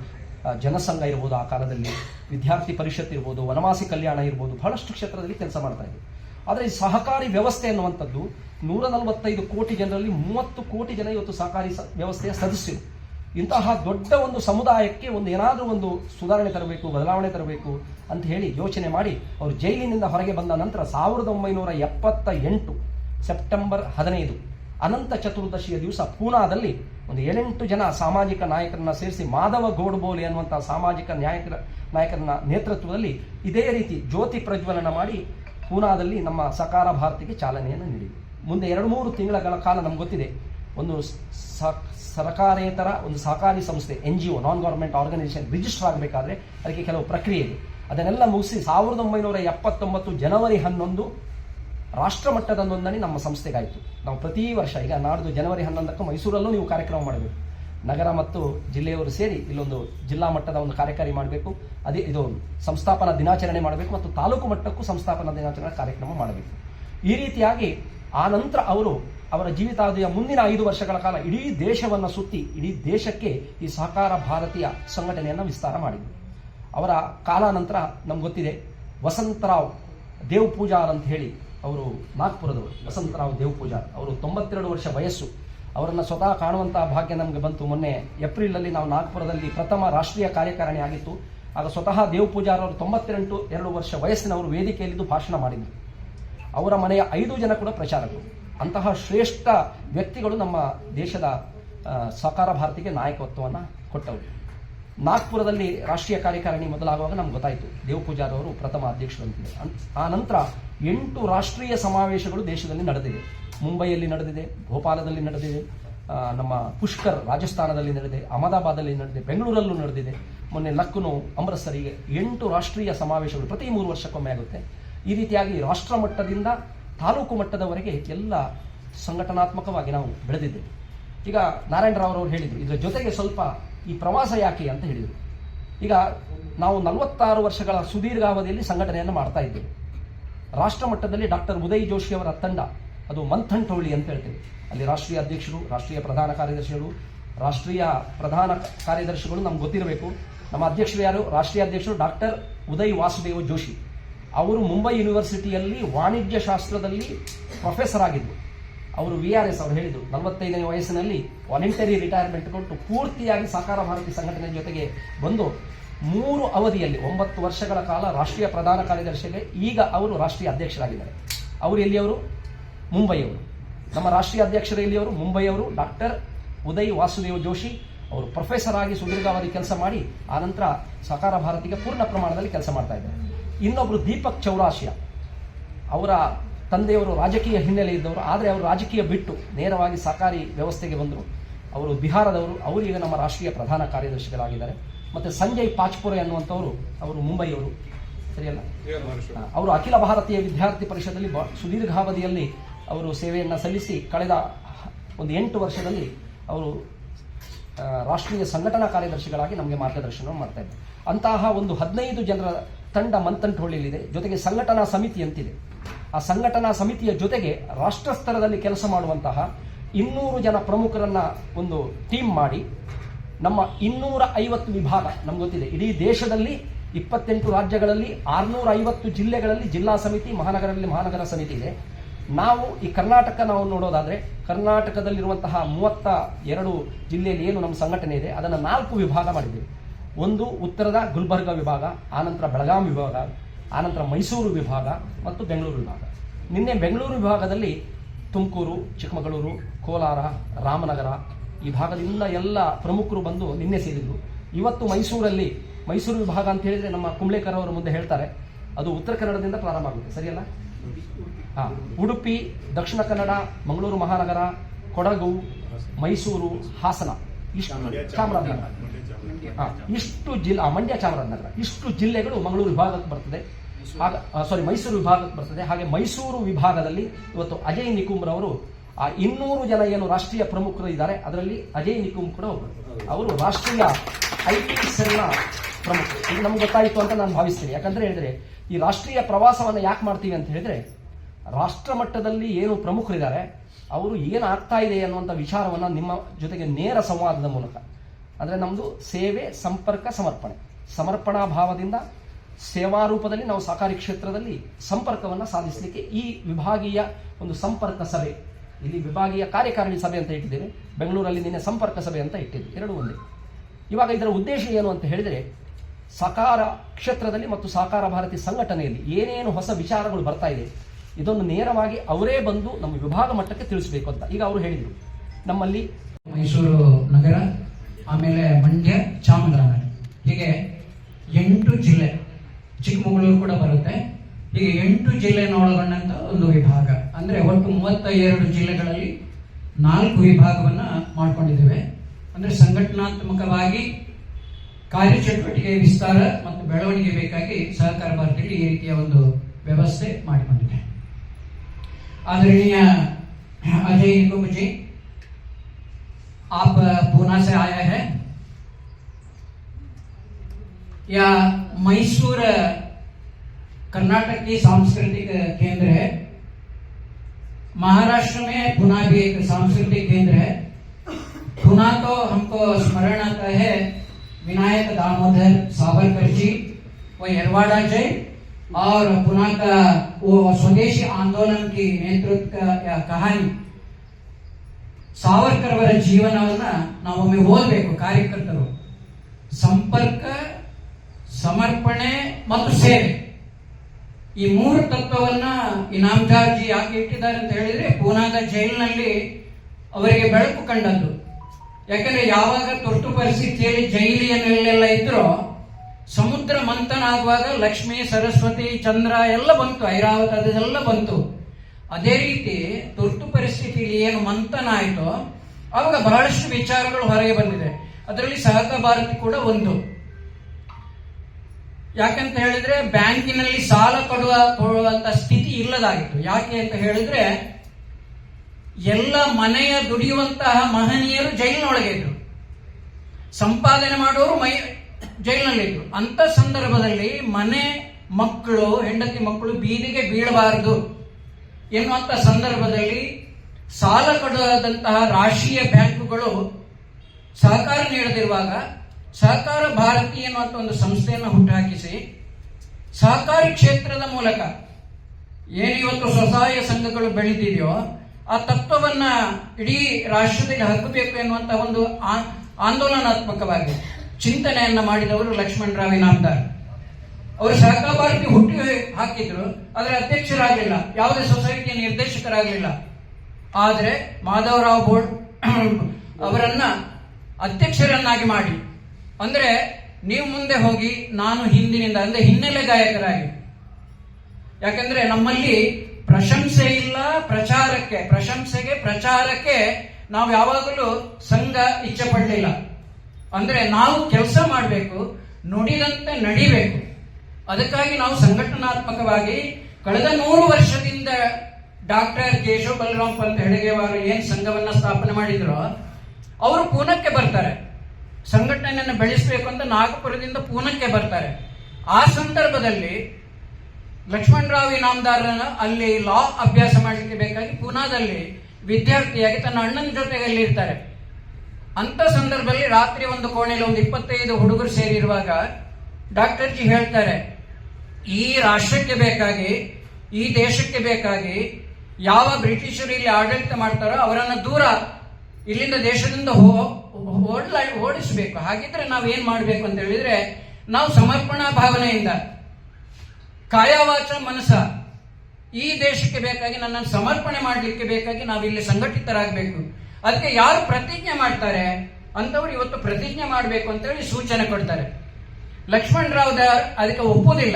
ಜನಸಂಘ ಇರ್ಬೋದು ಆ ಕಾಲದಲ್ಲಿ, ವಿದ್ಯಾರ್ಥಿ ಪರಿಷತ್ ಇರ್ಬೋದು, ವನವಾಸಿ ಕಲ್ಯಾಣ ಇರ್ಬೋದು, ಬಹಳಷ್ಟು ಕ್ಷೇತ್ರದಲ್ಲಿ ಕೆಲಸ ಮಾಡ್ತಾ ಇದೆ ಆದರೆ ಈ ಸಹಕಾರಿ ವ್ಯವಸ್ಥೆ ಅನ್ನುವಂಥದ್ದು ನೂರ ನಲವತ್ತೈದು ಕೋಟಿ ಜನರಲ್ಲಿ ಮೂವತ್ತು ಕೋಟಿ ಜನ ಇವತ್ತು ಸಹಕಾರಿ ವ್ಯವಸ್ಥೆಯ ಸದಸ್ಯರು. ಇಂತಹ ದೊಡ್ಡ ಒಂದು ಸಮುದಾಯಕ್ಕೆ ಒಂದು ಏನಾದರೂ ಒಂದು ಸುಧಾರಣೆ ತರಬೇಕು, ಬದಲಾವಣೆ ತರಬೇಕು ಅಂತ ಹೇಳಿ ಯೋಚನೆ ಮಾಡಿ ಅವರು ಜೈಲಿನಿಂದ ಹೊರಗೆ ಬಂದ ನಂತರ ಸಾವಿರದ ಒಂಬೈನೂರ ಎಪ್ಪತ್ತ ಎಂಟು ಸೆಪ್ಟೆಂಬರ್ ಹದಿನೈದು ಅನಂತ ಚತುರ್ದಶಿಯ ದಿವಸ ಪೂನಾದಲ್ಲಿ ಒಂದು ಏಳೆಂಟು ಜನ ಸಾಮಾಜಿಕ ನಾಯಕರನ್ನ ಸೇರಿಸಿ ಮಾಧವ ಗೋಡ್ಬೋಲೆ ಅನ್ನುವಂಥ ಸಾಮಾಜಿಕ ನಾಯಕರ ನಾಯಕರನ್ನ ನೇತೃತ್ವದಲ್ಲಿ ಇದೇ ರೀತಿ ಜ್ಯೋತಿ ಪ್ರಜ್ವಲನ ಮಾಡಿ ಪೂನಾದಲ್ಲಿ ನಮ್ಮ ಸಕಾರ ಭಾರತಿಗೆ ಚಾಲನೆಯನ್ನು ನೀಡಿದೆ. ಮುಂದೆ ಎರಡು ಮೂರು ತಿಂಗಳ ಕಾಲ ನಮ್ಗೆ ಗೊತ್ತಿದೆ, ಒಂದು ಸರಕಾರೇತರ ಒಂದು ಸಹಕಾರಿ ಸಂಸ್ಥೆ N G O non government organisation register ಆಗಬೇಕಾದ್ರೆ ಅದಕ್ಕೆ ಕೆಲವು ಪ್ರಕ್ರಿಯೆ ಇದೆ. ಅದನ್ನೆಲ್ಲ ಮುಗಿಸಿ ಸಾವಿರದ ಒಂಬೈನೂರ ಎಪ್ಪತ್ತೊಂಬತ್ತು ಜನವರಿ ಹನ್ನೊಂದು ರಾಷ್ಟ್ರ ಮಟ್ಟದ ನೋಂದಣಿ ನಮ್ಮ ಸಂಸ್ಥೆಗಾಯಿತು. ನಾವು ಪ್ರತಿ ವರ್ಷ ಈಗ ನಾಡ್ದು ಜನವರಿ ಹನ್ನೊಂದಕ್ಕೂ ಮೈಸೂರಲ್ಲೂ ನೀವು ಕಾರ್ಯಕ್ರಮ ಮಾಡಬೇಕು. ನಗರ ಮತ್ತು ಜಿಲ್ಲೆಯವರು ಸೇರಿ ಇಲ್ಲೊಂದು ಜಿಲ್ಲಾ ಮಟ್ಟದ ಒಂದು ಕಾರ್ಯಕಾರಿ ಮಾಡಬೇಕು. ಅದೇ ಇದು ಸಂಸ್ಥಾಪನಾ ದಿನಾಚರಣೆ ಮಾಡಬೇಕು ಮತ್ತು ತಾಲೂಕು ಮಟ್ಟಕ್ಕೂ ಸಂಸ್ಥಾಪನಾ ದಿನಾಚರಣೆ ಕಾರ್ಯಕ್ರಮ ಮಾಡಬೇಕು. ಈ ರೀತಿಯಾಗಿ ಆ ನಂತರ ಅವರು ಅವರ ಜೀವಿತಾವಧಿಯ ಮುಂದಿನ ಐದು ವರ್ಷಗಳ ಕಾಲ ಇಡೀ ದೇಶವನ್ನು ಸುತ್ತಿ, ಇಡೀ ದೇಶಕ್ಕೆ ಈ ಸಹಕಾರ ಭಾರತೀಯ ಸಂಘಟನೆಯನ್ನು ವಿಸ್ತಾರ ಮಾಡಿದರು. ಅವರ ಕಾಲಾನಂತರ ನಮ್ಗೆ ಗೊತ್ತಿದೆ, ವಸಂತರಾವ್ ದೇವ್ ಪೂಜಾರ್ ಅಂತ ಹೇಳಿ ಅವರು ನಾಗ್ಪುರದವರು, ವಸಂತರಾವ್ ದೇವ್ ಪೂಜಾರ್ ಅವರು ತೊಂಬತ್ತೆರಡು ವರ್ಷ ವಯಸ್ಸು. ಅವರನ್ನು ಸ್ವತಃ ಕಾಣುವಂತಹ ಭಾಗ್ಯ ನಮಗೆ ಬಂತು. ಮೊನ್ನೆ ಏಪ್ರಿಲಲ್ಲಿ ನಾವು ನಾಗ್ಪುರದಲ್ಲಿ ಪ್ರಥಮ ರಾಷ್ಟ್ರೀಯ ಕಾರ್ಯಕಾರಿಣಿ ಆಗಿತ್ತು. ಆಗ ಸ್ವತಃ ದೇವ್ ಪೂಜಾರ್ ಅವರು ತೊಂಬತ್ತೆಂಟು, ಎರಡು ವರ್ಷ ವಯಸ್ಸಿನವರು ವೇದಿಕೆಯಲ್ಲಿದ್ದು ಭಾಷಣ ಮಾಡಿದರು. ಅವರ ಮನೆಯ ಐದು ಜನ ಕೂಡ ಪ್ರಚಾರಕರು. ಅಂತಹ ಶ್ರೇಷ್ಠ ವ್ಯಕ್ತಿಗಳು ನಮ್ಮ ದೇಶದ ಸಕಾರ ಭಾರತಿಗೆ ನಾಯಕತ್ವವನ್ನು ಕೊಟ್ಟವರು. ನಾಗ್ಪುರದಲ್ಲಿ ರಾಷ್ಟ್ರೀಯ ಕಾರ್ಯಕಾರಿಣಿ ಮೊದಲಾಗುವಾಗ ನಮ್ಗೆ ಗೊತ್ತಾಯಿತು. ದೇವ್ ಪೂಜಾರವರು ಪ್ರಥಮ ಅಧ್ಯಕ್ಷರು ಅಂತಿದೆ ಅನ್- ಆ ನಂತರ ಎಂಟು ರಾಷ್ಟ್ರೀಯ ಸಮಾವೇಶಗಳು ದೇಶದಲ್ಲಿ ನಡೆದಿದೆ. ಮುಂಬೈಯಲ್ಲಿ ನಡೆದಿದೆ, ಭೋಪಾಲದಲ್ಲಿ ನಡೆದಿದೆ ನಮ್ಮ ಪುಷ್ಕರ್ ರಾಜಸ್ಥಾನದಲ್ಲಿ ನಡೆದಿದೆ, ಅಹಮದಾಬಾದಲ್ಲಿ ನಡೆದಿದೆ, ಬೆಂಗಳೂರಲ್ಲೂ ನಡೆದಿದೆ. ಮೊನ್ನೆ ಲಕ್ನೋ, ಅಮೃತ್ಸರಿಗೆ ಎಂಟು ರಾಷ್ಟ್ರೀಯ ಸಮಾವೇಶಗಳು ಪ್ರತಿ ಮೂರು ವರ್ಷಕ್ಕೊಮ್ಮೆ ಆಗುತ್ತೆ. ಈ ರೀತಿಯಾಗಿ ರಾಷ್ಟ್ರ ಮಟ್ಟದಿಂದ ತಾಲೂಕು ಮಟ್ಟದವರೆಗೆ ಎಲ್ಲ ಸಂಘಟನಾತ್ಮಕವಾಗಿ ನಾವು ಬೆಳೆದಿದ್ದೇವೆ. ಈಗ ನಾರಾಯಣ ರಾವ್ ಅವರು ಹೇಳಿದರು, ಇದರ ಜೊತೆಗೆ ಸ್ವಲ್ಪ ಈ ಪ್ರವಾಸ ಯಾಕೆ ಅಂತ ಹೇಳಿದರು. ಈಗ ನಾವು ನಲವತ್ತಾರು ವರ್ಷಗಳ ಸುದೀರ್ಘಾವಧಿಯಲ್ಲಿ ಸಂಘಟನೆಯನ್ನು ಮಾಡ್ತಾ ಇದ್ದೇವೆ. ರಾಷ್ಟ್ರ ಮಟ್ಟದಲ್ಲಿ ಡಾಕ್ಟರ್ ಉದಯ್ ಜೋಶಿ ಅವರ ತಂಡ, ಅದು ಮಂಥನ್ ಟೋಳಿ ಅಂತ ಹೇಳ್ತೇವೆ. ಅಲ್ಲಿ ರಾಷ್ಟ್ರೀಯ ಅಧ್ಯಕ್ಷರು, ರಾಷ್ಟ್ರೀಯ ಪ್ರಧಾನ ಕಾರ್ಯದರ್ಶಿಗಳು, ರಾಷ್ಟ್ರೀಯ ಪ್ರಧಾನ ಕಾರ್ಯದರ್ಶಿಗಳು ನಮ್ಗೆ ಗೊತ್ತಿರಬೇಕು. ನಮ್ಮ ಅಧ್ಯಕ್ಷರು ಯಾರು? ರಾಷ್ಟ್ರೀಯ ಅಧ್ಯಕ್ಷರು ಡಾಕ್ಟರ್ ಉದಯ್ ವಾಸುದೇವ ಜೋಶಿ. ಅವರು ಮುಂಬೈ ಯೂನಿವರ್ಸಿಟಿಯಲ್ಲಿ ವಾಣಿಜ್ಯ ಶಾಸ್ತ್ರದಲ್ಲಿ ಪ್ರೊಫೆಸರ್ ಆಗಿದ್ದರು. ಅವರು ವಿ ಆರ್ ಎಸ್ ಅವರು ಹೇಳಿದರು, ನಲವತ್ತೈದನೇ ವಯಸ್ಸಿನಲ್ಲಿ ವಾಲಂಟರಿ ರಿಟೈರ್ಮೆಂಟ್ ಕೊಟ್ಟು ಪೂರ್ತಿಯಾಗಿ ಸಹಕಾರ ಭಾರತಿ ಸಂಘಟನೆ ಜೊತೆಗೆ ಬಂದು ಮೂರು ಅವಧಿಯಲ್ಲಿ, ಒಂಬತ್ತು ವರ್ಷಗಳ ಕಾಲ ರಾಷ್ಟ್ರೀಯ ಪ್ರಧಾನ ಕಾರ್ಯದರ್ಶಿಗೆ ಈಗ ಅವರು ರಾಷ್ಟ್ರೀಯ ಅಧ್ಯಕ್ಷರಾಗಿದ್ದಾರೆ. ಅವರು ಎಲ್ಲಿಯವರು? ಮುಂಬೈಯವರು. ನಮ್ಮ ರಾಷ್ಟ್ರೀಯ ಅಧ್ಯಕ್ಷರು ಎಲ್ಲಿಯವರು? ಮುಂಬೈಯವರು. ಡಾಕ್ಟರ್ ಉದಯ್ ವಾಸುದೇವ್ ಜೋಶಿ ಅವರು ಪ್ರೊಫೆಸರ್ ಆಗಿ ಸುದೀರ್ಘಾವಧಿ ಕೆಲಸ ಮಾಡಿ ಆನಂತರ ಸಹಕಾರ ಭಾರತಿಗೆ ಪೂರ್ಣ ಪ್ರಮಾಣದಲ್ಲಿ ಕೆಲಸ ಮಾಡ್ತಾ ಇದ್ದಾರೆ. ಇನ್ನೊಬ್ಬರು ದೀಪಕ್ ಚೌರಾಶಿಯ ಅವರ ತಂದೆಯವರು ರಾಜಕೀಯ ಹಿನ್ನೆಲೆ ಇದ್ದವರು ಆದರೆ ಅವರು ರಾಜಕೀಯ ಬಿಟ್ಟು ನೇರವಾಗಿ ಸರ್ಕಾರಿ ವ್ಯವಸ್ಥೆಗೆ ಬಂದರು. ಅವರು ಬಿಹಾರದವರು ಅವರು ಈಗ ನಮ್ಮ ರಾಷ್ಟ್ರೀಯ ಪ್ರಧಾನ ಕಾರ್ಯದರ್ಶಿಗಳಾಗಿದ್ದಾರೆ. ಮತ್ತು ಸಂಜಯ್ ಪಾಚ್ಪುರೆ ಅನ್ನುವಂಥವರು ಅವರು ಮುಂಬೈಯವರು. ಸರಿಯಲ್ಲ? ಅವರು ಅಖಿಲ ಭಾರತೀಯ ವಿದ್ಯಾರ್ಥಿ ಪರಿಷದಲ್ಲಿ ಬ- ಸುದೀರ್ಘಾವಧಿಯಲ್ಲಿ ಅವರು ಸೇವೆಯನ್ನು ಸಲ್ಲಿಸಿ ಕಳೆದ ಒಂದು ಎಂಟು ವರ್ಷದಲ್ಲಿ ಅವರು ರಾಷ್ಟ್ರೀಯ ಸಂಘಟನಾ ಕಾರ್ಯದರ್ಶಿಗಳಾಗಿ ನಮಗೆ ಮಾರ್ಗದರ್ಶನ ಮಾಡ್ತಾ ಇದ್ದಾರೆ. ಅಂತಹ ಒಂದು ಹದಿನೈದು ಜನರ ತಂಡ ಮಂತನ್ ಟೋಳಿಲಿದೆ ಜೊತೆಗೆ ಸಂಘಟನಾ ಸಮಿತಿ ಅಂತಿದೆ. ಆ ಸಂಘಟನಾ ಸಮಿತಿಯ ಜೊತೆಗೆ ರಾಷ್ಟ್ರ ಸ್ತರದಲ್ಲಿ ಕೆಲಸ ಮಾಡುವಂತಹ ಇನ್ನೂರು ಜನ ಪ್ರಮುಖರನ್ನ ಒಂದು ಟೀಮ್ ಮಾಡಿ ನಮ್ಮ ಇನ್ನೂರ ಐವತ್ತು ವಿಭಾಗ, ನಮ್ಗೆ ಗೊತ್ತಿದೆ, ಇಡೀ ದೇಶದಲ್ಲಿ ಇಪ್ಪತ್ತೆಂಟು ರಾಜ್ಯಗಳಲ್ಲಿ ಆರ್ನೂರ ಐವತ್ತು ಜಿಲ್ಲೆಗಳಲ್ಲಿ ಜಿಲ್ಲಾ ಸಮಿತಿ, ಮಹಾನಗರದಲ್ಲಿ ಮಹಾನಗರ ಸಮಿತಿ ಇದೆ. ನಾವು ಈ ಕರ್ನಾಟಕ ನಾವು ನೋಡೋದಾದ್ರೆ ಕರ್ನಾಟಕದಲ್ಲಿರುವಂತಹ ಮೂವತ್ತ ಎರಡು ಜಿಲ್ಲೆಯಲ್ಲಿ ಏನು ನಮ್ಮ ಸಂಘಟನೆ ಇದೆ, ಅದನ್ನು ನಾಲ್ಕು ವಿಭಾಗ ಮಾಡಿದ್ದೇವೆ. ಒಂದು ಉತ್ತರದ ಗುಲ್ಬರ್ಗ ವಿಭಾಗ, ಆನಂತರ ಬೆಳಗಾಂ ವಿಭಾಗ ಆನಂತರ ಮೈಸೂರು ವಿಭಾಗ ಮತ್ತು ಬೆಂಗಳೂರು ವಿಭಾಗ. ನಿನ್ನೆ ಬೆಂಗಳೂರು ವಿಭಾಗದಲ್ಲಿ ತುಮಕೂರು ಚಿಕ್ಕಮಗಳೂರು ಕೋಲಾರ ರಾಮನಗರ ಈ ಭಾಗದಿಂದ ಎಲ್ಲ ಪ್ರಮುಖರು ಬಂದು ನಿನ್ನೆ ಸೇರಿದ್ರು. ಇವತ್ತು ಮೈಸೂರಲ್ಲಿ ಮೈಸೂರು ವಿಭಾಗ ಅಂತ ಹೇಳಿದ್ರೆ ನಮ್ಮ ಕುಂಬ್ಳೇಕರ್ ಅವರು ಮುಂದೆ ಹೇಳ್ತಾರೆ ಅದು ಉತ್ತರ ಕನ್ನಡದಿಂದ ಪ್ರಾರಂಭ ಆಗುತ್ತೆ. ಸರಿಯಲ್ಲ? ಹಾ ಉಡುಪಿ ದಕ್ಷಿಣ ಕನ್ನಡ ಮಂಗಳೂರು ಮಹಾನಗರ ಕೊಡಗು ಮೈಸೂರು ಹಾಸನ. ಇಷ್ಟು ಚಾಮರಾಜನಗರ. ಹಾ, ಇಷ್ಟು ಜಿಲ್ಲಾ ಮಂಡ್ಯ ಚಾಮರಾಜನಗರ. ಇಷ್ಟು ಜಿಲ್ಲೆಗಳು ಮಂಗಳೂರು ವಿಭಾಗಕ್ಕೆ ಬರ್ತದೆ. ಆಗ ಸಾರಿ ಮೈಸೂರು ವಿಭಾಗಕ್ಕೆ ಬರ್ತದೆ. ಹಾಗೆ ಮೈಸೂರು ವಿಭಾಗದಲ್ಲಿ ಇವತ್ತು ಅಜಯ್ ನಿಕುಂಬ್ರವರು ಆ, ಇನ್ನೂರು ಜನ ಏನು ರಾಷ್ಟ್ರೀಯ ಪ್ರಮುಖರು ಇದ್ದಾರೆ, ಅದರಲ್ಲಿ ಅಜಯ್ ನಿಕುಂಬ್ ಕೂಡ ಒಬ್ಬರು. ಅವರು ರಾಷ್ಟ್ರೀಯ ಐ ಟಿ ಸೆಲ್ನ ಪ್ರಮುಖರು. ಇದು ನಮ್ಗೆ ಗೊತ್ತಾಯಿತು ಅಂತ ನಾನು ಭಾವಿಸ್ತೀನಿ. ಯಾಕಂದ್ರೆ ಹೇಳಿದ್ರೆ, ಈ ರಾಷ್ಟ್ರೀಯ ಪ್ರವಾಸವನ್ನು ಯಾಕೆ ಮಾಡ್ತೀವಿ ಅಂತ ಹೇಳಿದ್ರೆ ರಾಷ್ಟ್ರ ಮಟ್ಟದಲ್ಲಿ ಏನು ಪ್ರಮುಖರಿದ್ದಾರೆ, ಅವರು ಏನು ಆಗ್ತಾ ಇದೆ ಅನ್ನುವಂಥ ವಿಚಾರವನ್ನು ನಿಮ್ಮ ಜೊತೆಗೆ ನೇರ ಸಂವಾದದ ಮೂಲಕ. ಅಂದರೆ ನಮ್ಮದು ಸೇವೆ, ಸಂಪರ್ಕ, ಸಮರ್ಪಣೆ. ಸಮರ್ಪಣಾ ಭಾವದಿಂದ ಸೇವಾ ರೂಪದಲ್ಲಿ ನಾವು ಸಹಕಾರಿ ಕ್ಷೇತ್ರದಲ್ಲಿ ಸಂಪರ್ಕವನ್ನು ಸಾಧಿಸಲಿಕ್ಕೆ ಈ ವಿಭಾಗೀಯ ಒಂದು ಸಂಪರ್ಕ ಸಭೆ, ಇಲ್ಲಿ ವಿಭಾಗೀಯ ಕಾರ್ಯಕಾರಿಣಿ ಸಭೆ ಅಂತ ಇಟ್ಟಿದ್ದೇವೆ. ಬೆಂಗಳೂರಲ್ಲಿ ನಿನ್ನೆ ಸಂಪರ್ಕ ಸಭೆ ಅಂತ ಇಟ್ಟಿದ್ದು ಎರಡು ಒಂದೇ. ಇವಾಗ ಇದರ ಉದ್ದೇಶ ಏನು ಅಂತ ಹೇಳಿದರೆ, ಸಹಕಾರ ಕ್ಷೇತ್ರದಲ್ಲಿ ಮತ್ತು ಸಹಕಾರ ಭಾರತಿ ಸಂಘಟನೆಯಲ್ಲಿ ಏನೇನು ಹೊಸ ವಿಚಾರಗಳು ಬರ್ತಾ ಇದೆ, ಇದನ್ನು ನೇರವಾಗಿ ಅವರೇ ಬಂದು ನಮ್ಮ ವಿಭಾಗ ಮಟ್ಟಕ್ಕೆ ತಿಳಿಸಬೇಕು ಅಂತ ಈಗ ಅವರು ಹೇಳಿದರು. ನಮ್ಮಲ್ಲಿ ಮೈಸೂರು ನಗರ, ಆಮೇಲೆ ಮಂಡ್ಯ ಚಾಮರಾಜನಗರ ಹೀಗೆ ಎಂಟು ಜಿಲ್ಲೆ ಚಿಕ್ಕಮಗಳೂರು ಕೂಡ ಬರುತ್ತೆ ಹೀಗೆ ಎಂಟು ಜಿಲ್ಲೆನ ಒಳಗೊಂಡಂತ ಒಂದು ವಿಭಾಗ ಅಂದ್ರೆ ಒಟ್ಟು ಮೂವತ್ತ ಎರಡು ಜಿಲ್ಲೆಗಳಲ್ಲಿ ನಾಲ್ಕು ವಿಭಾಗವನ್ನ ಮಾಡ್ಕೊಂಡಿದ್ದೇವೆ ಅಂದ್ರೆ ಸಂಘಟನಾತ್ಮಕವಾಗಿ ಕಾರ್ಯಚಟುವಟಿಕೆ ವಿಸ್ತಾರ ಮತ್ತು ಬೆಳವಣಿಗೆ ಬೇಕಾಗಿ ಸಹಕಾರ ಭಾರತಿಯಲ್ಲಿ ಈ ರೀತಿಯ ಒಂದು ವ್ಯವಸ್ಥೆ ಮಾಡಿಕೊಂಡಿದೆ आदरणीय अजय निकुंभ जी आप पूना से आया है यह मैसूर कर्नाटक की सांस्कृतिक केंद्र है महाराष्ट्र में पुना भी एक सांस्कृतिक केंद्र है पुना तो हमको स्मरण आता है विनायक दामोदर सावरकर जी वो यरवाड़ा जय और पुना का वो स्वदेशी आंदोलन की नेतृत्व का या कहानी ಸಾವರ್ಕರ್ ಅವರ ಜೀವನವನ್ನ ನಾವೊಮ್ಮೆ ಓದಬೇಕು ಕಾರ್ಯಕರ್ತರು ಸಂಪರ್ಕ ಸಮರ್ಪಣೆ ಮತ್ತು ಸೇವೆ. ಈ ಮೂರು ತತ್ವವನ್ನ ಇನಾಮ್ದಾರ್ಜಿ ಯಾಕೆ ಇಟ್ಟಿದ್ದಾರೆ ಅಂತ ಹೇಳಿದ್ರೆ ಪೂನಾದ ಜೈಲಿನಲ್ಲಿ ಅವರಿಗೆ ಬೆಳಕು ಕಂಡದ್ದು. ಯಾಕಂದ್ರೆ ಯಾವಾಗ ತುರ್ತು ಪರಿಸ್ಥಿತಿಯಲ್ಲಿ ಎಲ್ಲೆಲ್ಲ ಇದ್ರೋ, ಸಮುದ್ರ ಮಂಥನ ಆಗುವಾಗ ಲಕ್ಷ್ಮಿ, ಸರಸ್ವತಿ, ಚಂದ್ರ ಎಲ್ಲ ಬಂತು, ಐರಾವತ ಅದೆಲ್ಲ ಬಂತು. ಅದೇ ರೀತಿ ತುರ್ತು ಪರಿಸ್ಥಿತಿಯಲ್ಲಿ ಏನು ಮಂಥನ ಆಯಿತೋ ಆವಾಗ ಬಹಳಷ್ಟು ವಿಚಾರಗಳು ಹೊರಗೆ ಬಂದಿದೆ. ಅದರಲ್ಲಿ ಸಹಕ ಭಾರತಿ ಕೂಡ ಒಂದು. ಯಾಕಂತ ಹೇಳಿದ್ರೆ ಬ್ಯಾಂಕಿನಲ್ಲಿ ಸಾಲ ಕೊಡುವ ಕೊಡುವಂತ ಸ್ಥಿತಿ ಇಲ್ಲದಾಗಿತ್ತು. ಯಾಕೆ ಅಂತ ಹೇಳಿದ್ರೆ ಎಲ್ಲ ಮನೆಯ ದುಡಿಯುವಂತಹ ಮಹನೀಯರು ಜೈಲಿನೊಳಗೆ ಇದ್ರು. ಸಂಪಾದನೆ ಮಾಡುವವರು ಮೈ ಜೈಲಿನಲ್ಲಿದ್ರು ಅಂತ ಸಂದರ್ಭದಲ್ಲಿ ಮನೆ ಮಕ್ಕಳು, ಹೆಂಡತಿ ಮಕ್ಕಳು ಬೀದಿಗೆ ಬೀಳಬಾರದು ಎನ್ನುವಂತ ಸಂದರ್ಭದಲ್ಲಿ ಸಾಲ ಕೊಡದಂತಹ ರಾಷ್ಟ್ರೀಯ ಬ್ಯಾಂಕುಗಳು ಸಹಕಾರ ನೀಡದಿರುವಾಗ ಸಹಕಾರ ಭಾರತಿ ಎನ್ನುವಂತ ಒಂದು ಸಂಸ್ಥೆಯನ್ನು ಹುಟ್ಟುಹಾಕಿಸಿ ಸಹಕಾರಿ ಕ್ಷೇತ್ರದ ಮೂಲಕ ಏನಿವತ್ತು ಸ್ವಸಹಾಯ ಸಂಘಗಳು ಬೆಳೀತಿದೆಯೋ, ಆ ತತ್ವವನ್ನ ಇಡೀ ರಾಷ್ಟ್ರದಲ್ಲಿ ಹಾಕಬೇಕು ಎನ್ನುವಂತ ಒಂದು ಆಂದೋಲನಾತ್ಮಕವಾಗಿ ಚಿಂತನೆಯನ್ನ ಮಾಡಿದವರು ಲಕ್ಷ್ಮಣ್ ರಾವ್ ನಾಮದಾರ್ ಅವರು ಸಹಕಾರ ಭಾರತಿ ಹುಟ್ಟಿ ಹಾಕಿದ್ರು, ಅದರ ಅಧ್ಯಕ್ಷರಾಗಲಿಲ್ಲ, ಯಾವುದೇ ಸೊಸೈಟಿಯ ನಿರ್ದೇಶಕರಾಗಲಿಲ್ಲ. ಆದರೆ ಮಾಧವರಾವ್ ಬೋರ್ಡ್ ಅವರನ್ನ ಅಧ್ಯಕ್ಷರನ್ನಾಗಿ ಮಾಡಿ ಅಂದ್ರೆ ನೀವು ಮುಂದೆ ಹೋಗಿ ನಾನು ಹಿಂದಿನಿಂದ, ಅಂದ್ರೆ ಹಿನ್ನೆಲೆ ಗಾಯಕರಾಗಿ. ಯಾಕಂದ್ರೆ ನಮ್ಮಲ್ಲಿ ಪ್ರಶಂಸೆ ಇಲ್ಲ, ಪ್ರಚಾರಕ್ಕೆ, ಪ್ರಶಂಸೆಗೆ, ಪ್ರಚಾರಕ್ಕೆ ನಾವು ಯಾವಾಗಲೂ ಸಂಘ ಇಚ್ಛೆ ಪಡಲಿಲ್ಲ ಅಂದ್ರೆ ನಾವು ಕೆಲಸ ಮಾಡಬೇಕು, ನುಡಿದಂತೆ ನಡಿಬೇಕು. ಅದಕ್ಕಾಗಿ ನಾವು ಸಂಘಟನಾತ್ಮಕವಾಗಿ ಕಳೆದ ನೂರು ವರ್ಷದಿಂದ ಡಾಕ್ಟರ್ ಕೇಶವ ಬಲರಾಮ್ ಪಂತ್ ಹೆಡಗೇವಾರು ಏನ್ ಸಂಘವನ್ನ ಸ್ಥಾಪನೆ ಮಾಡಿದ್ರು, ಅವರು ಪೂನಕ್ಕೆ ಬರ್ತಾರೆ. ಸಂಘಟನೆಯನ್ನು ಬೆಳೆಸಬೇಕು ಅಂತ ನಾಗಪುರದಿಂದ ಪೂನಕ್ಕೆ ಬರ್ತಾರೆ. ಆ ಸಂದರ್ಭದಲ್ಲಿ ಲಕ್ಷ್ಮಣರಾವ್ ಇನಾಮದಾರನ ಅಲ್ಲಿ ಲಾ ಅಭ್ಯಾಸ ಮಾಡಲಿಕ್ಕೆ ಬೇಕಾಗಿ ಪೂನಾದಲ್ಲಿ ವಿದ್ಯಾರ್ಥಿಯಾಗಿ ತನ್ನ ಅಣ್ಣನ ಜೊತೆಗೆ ಅಲ್ಲಿ ಇರ್ತಾರೆ. ಅಂತ ಸಂದರ್ಭದಲ್ಲಿ ರಾತ್ರಿ ಒಂದು ಕೋಣೆಯಲ್ಲಿ ಒಂದು ಇಪ್ಪತ್ತೈದು ಹುಡುಗರು ಸೇರಿರುವಾಗ ಡಾಕ್ಟರ್ ಜಿ ಹೇಳ್ತಾರೆ, ಈ ರಾಷ್ಟ್ರಕ್ಕೆ ಬೇಕಾಗಿ, ಈ ದೇಶಕ್ಕೆ ಬೇಕಾಗಿ ಯಾವ ಬ್ರಿಟಿಷರು ಇಲ್ಲಿ ಆಡಳಿತ ಮಾಡ್ತಾರೋ ಅವರನ್ನು ದೂರ ಇಲ್ಲಿಂದ ದೇಶದಿಂದ ಹೋ- ಓಡ್ಲ, ಓಡಿಸಬೇಕು. ಹಾಗಿದ್ರೆ ನಾವು ಏನ್ ಮಾಡಬೇಕು ಅಂತ ಹೇಳಿದ್ರೆ ನಾವು ಸಮರ್ಪಣಾ ಭಾವನೆಯಿಂದ, ಕಾಯವಾಚ ಮನಸ, ಈ ದೇಶಕ್ಕೆ ಬೇಕಾಗಿ ನನ್ನನ್ನು ಸಮರ್ಪಣೆ ಮಾಡಲಿಕ್ಕೆ ಬೇಕಾಗಿ ನಾವು ಇಲ್ಲಿ ಸಂಘಟಿತರಾಗಬೇಕು. ಅದಕ್ಕೆ ಯಾರು ಪ್ರತಿಜ್ಞೆ ಮಾಡ್ತಾರೆ, ಅಂತವ್ರು ಇವತ್ತು ಪ್ರತಿಜ್ಞೆ ಮಾಡಬೇಕು ಅಂತ ಹೇಳಿ ಸೂಚನೆ ಕೊಡ್ತಾರೆ. ಲಕ್ಷ್ಮಣ್ ರಾವ್ ಅದಕ್ಕೆ ಒಪ್ಪುವುದಿಲ್ಲ